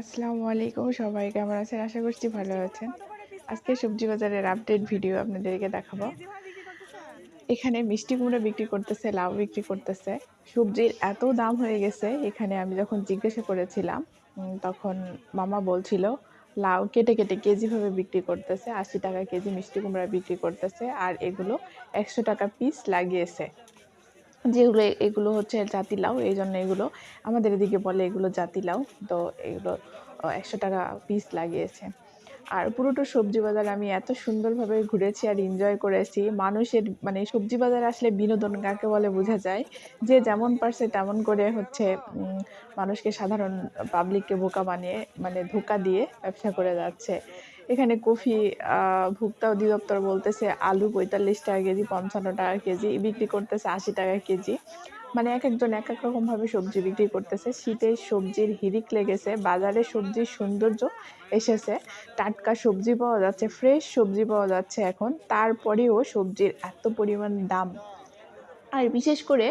আসসালামু আলাইকুম সবাই, কেমন আছেন? আশা করছি ভালো আছেন। আজকে সবজি বাজারের আপডেট ভিডিও আপনাদেরকে দেখাবো। এখানে মিষ্টি কুমড়া বিক্রি করতেছে, লাউ বিক্রি করতেছে। সবজির এত দাম হয়ে গেছে, এখানে আমি যখন জিজ্ঞাসা করেছিলাম তখন মামা বলছিল, লাউ কেটে কেটে কেজিভাবে বিক্রি করতেছে, আশি টাকা কেজি মিষ্টি কুমড়া বিক্রি করতেছে, আর এগুলো একশো টাকা পিস লাগিয়েছে। যেগুলো এগুলো হচ্ছে জাতি লাউ এই জন্য এগুলো আমাদের এদিকে বলে এগুলো জাতি লাউ তো এগুলো একশো টাকা পিস লাগিয়েছে। আর পুরোটা সবজি বাজার আমি এত সুন্দরভাবে ঘুরেছি আর এনজয় করেছি। মানুষের মানে সবজি বাজার আসলে বিনোদন কাকে বলে বোঝা যায়। যে যেমন পারছে তেমন করে হচ্ছে মানুষকে সাধারণ পাবলিককে বোকা বানিয়ে মানে ধোকা দিয়ে ব্যবসা করে যাচ্ছে। এখানে কফি ভুক্তা অধিদপ্তর বলতেছে আলু পঁয়তাল্লিশ টাকা কেজি, পঞ্চান্ন টাকা কেজি, বিক্রি করতেছে আশি টাকা কেজি। মানে এক একজন এক এক রকমভাবে সবজি বিক্রি করতেছে। শীতে সবজির হিরিক লেগেছে, বাজারে সবজির সৌন্দর্য এসেছে। টাটকা সবজি পাওয়া যাচ্ছে, ফ্রেশ সবজি পাওয়া যাচ্ছে এখন। তারপরেও সবজির এত পরিমাণ দাম। আর বিশেষ করে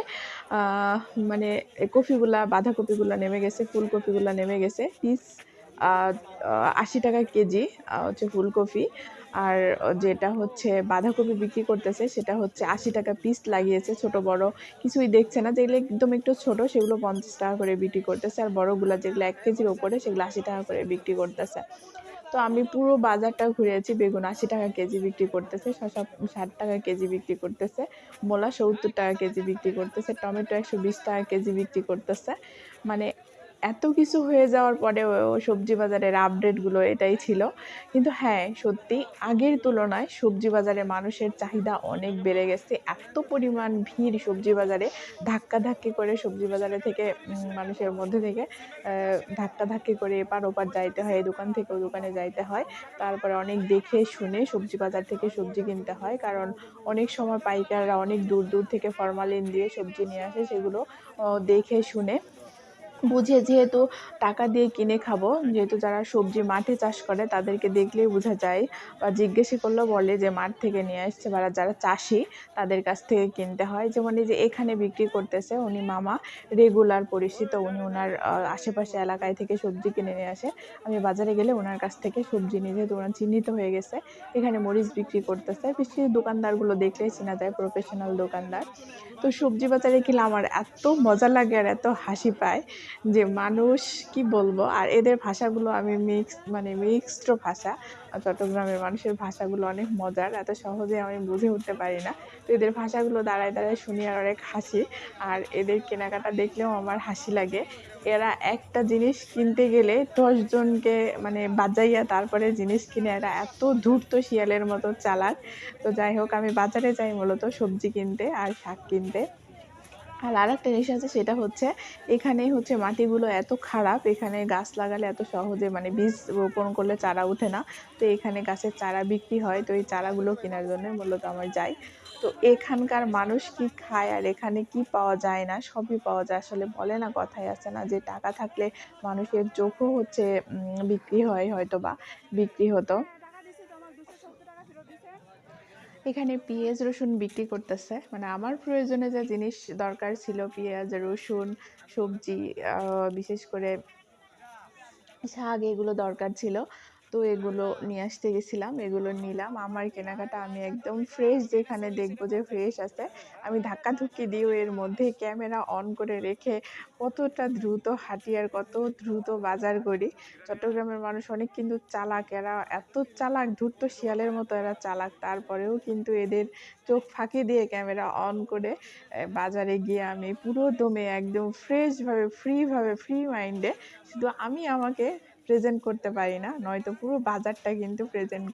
মানে কপিগুলা বাঁধাকপিগুলা নেমে গেছে, ফুলকপিগুলা নেমে গেছে। পিস আশি টাকা কেজি হচ্ছে ফুলকপি। আর যেটা হচ্ছে বাঁধাকপি বিক্রি করতেছে, সেটা হচ্ছে আশি টাকা পিস লাগিয়েছে, ছোট বড়। কিছুই দেখছে না, যেগুলো একদম একটু ছোট, সেগুলো পঞ্চাশ টাকা করে বিক্রি করতেছে। আর বড়গুলা যেগুলো এক কেজির ওপরে, সেগুলো আশি টাকা করে বিক্রি করতেছে। তো আমি পুরো বাজারটা ঘুরেছি বেগুন আশি টাকা কেজি বিক্রি করতেছে, শসা ষাট টাকা কেজি বিক্রি করতেছে, মূলা সত্তর টাকা কেজি বিক্রি করতেছে, টমেটো একশো বিশ টাকা কেজি বিক্রি করতেছে। মানে এত কিছু হয়ে যাওয়ার পরেও সবজি বাজারের আপডেটগুলো এটাই ছিল। কিন্তু হ্যাঁ সত্যি আগের তুলনায় সবজি বাজারে মানুষের চাহিদা অনেক বেড়ে গেছে। এত পরিমাণ ভিড় সবজি বাজারে, ধাক্কা ধাক্কি করে সবজি বাজারে থেকে মানুষের মধ্যে থেকে ধাক্কা ধাক্কি করে এপার ওপার যাইতে হয়, দোকান থেকে ওই দোকানে যাইতে হয়। তারপরে অনেক দেখে শুনে সবজি বাজার থেকে সবজি কিনতে হয়। কারণ অনেক সময় পাইকাররা অনেক দূর দূর থেকে ফরমালিন দিয়ে সবজি নিয়ে আসে, সেগুলো দেখে শুনে বুঝে যেহেতু টাকা দিয়ে কিনে খাব, যেহেতু যারা সবজি মাঠে চাষ করে তাদেরকে দেখলেই বোঝা যায় বা জিজ্ঞেসে করলেও বলে যে মাঠ থেকে নিয়ে আসছে বা যারা চাষি তাদের কাছ থেকে কিনতে হয়। যেমন এই যে এখানে বিক্রি করতেছে উনি মামা, রেগুলার পরিচিত, উনি ওনার আশেপাশে এলাকায় থেকে সবজি কিনে নিয়ে আসে। আমি বাজারে গেলে ওনার কাছ থেকে সবজি নিয়ে, যেহেতু ওনার চিহ্নিত হয়ে গেছে, এখানে মরিচ বিক্রি করতেছে। বেশি দোকানদারগুলো দেখলেই চেনা যায় প্রফেশনাল দোকানদার। তো সবজি বাজারে গেলে আমার এত মজা লাগে আর এত হাসি পায় যে মানুষ, কি বলব? আর এদের ভাষাগুলো আমি মিক্স মানে মিক্সড ভাষা। চট্টগ্রামের মানুষের ভাষাগুলো অনেক মজার, এত সহজে আমি বুঝে উঠতে পারি না। তো এদের ভাষাগুলো দাঁড়ায় দাঁড়ায় শুনি আর অনেক হাসি। আর এদের কেনাকাটা দেখলেও আমার হাসি লাগে। এরা একটা জিনিস কিনতে গেলে দশজনকে মানে বাজাইয়া তারপরে জিনিস কিনে, এরা এত ধূর্ত শিয়ালের মতো চালাক। তো যাই হোক, আমি বাজারে যাই মূলত সবজি কিনতে আর শাক কিনতে। আর আরেকটা জিনিস আছে, সেটা হচ্ছে এখানে হচ্ছে মাটিগুলো এত খারাপ, এখানে গাছ লাগালে এত সহজে মানে বীজ রোপণ করলে চারা ওঠে না। তো এখানে গাছের চারা বিক্রি হয়, তো এই চারাগুলো কেনার জন্য মূলত আমার যাই। তো এখানকার মানুষ কি খায় আর এখানে কি পাওয়া যায় না, সবই পাওয়া যায়। আসলে বলে না, কথাই আছে না যে টাকা থাকলে মানুষের চোখও হচ্ছে বিক্রি হয় হয়তো বা বিক্রি হতো। এখানে পেঁয়াজ রসুন বিক্রি করতেছে। মানে আমার প্রয়োজনে যা জিনিস দরকার ছিল, পেঁয়াজ, রসুন, সবজি বিশেষ করে শাক, এগুলো দরকার ছিল। তো এগুলো নিয়ে আসতে গেছিলাম, এগুলো নিলাম। আমার কেনাকাটা আমি একদম ফ্রেশ যেখানে দেখব যে ফ্রেশ আছে, আমি ধাক্কা ধুক্কি দিয়েও এর মধ্যে ক্যামেরা অন করে রেখে কতটা দ্রুত হাঁটি আর কত দ্রুত বাজার করি। চট্টগ্রামের মানুষ অনেক কিন্তু চালাক, এরা এত চালাক, ধূর্ত শিয়ালের মতো এরা চালাক। তারপরেও কিন্তু এদের চোখ ফাঁকি দিয়ে ক্যামেরা অন করে বাজারে গিয়ে আমি পুরো দমে একদম ফ্রেশভাবে ফ্রিভাবে ফ্রি মাইন্ডে শুধু আমি আমাকে প্রেজেন্ট করতে পারি না নয়তো পুরো বাজারটা কিন্তু প্রেজেন্ট